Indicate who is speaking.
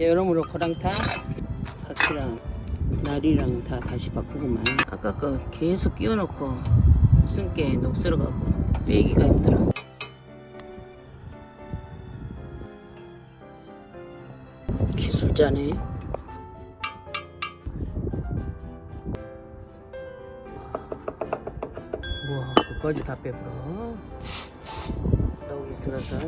Speaker 1: 예, 여러모로 거랑 다 바퀴랑 날이랑 다 다시 바꾸고만. 아까 거 계속 끼워놓고 무슨 게 녹슬어가고 빼기가 힘들어. 기술자네. 우와 그까지 다 빼버려. 너무 있으라서.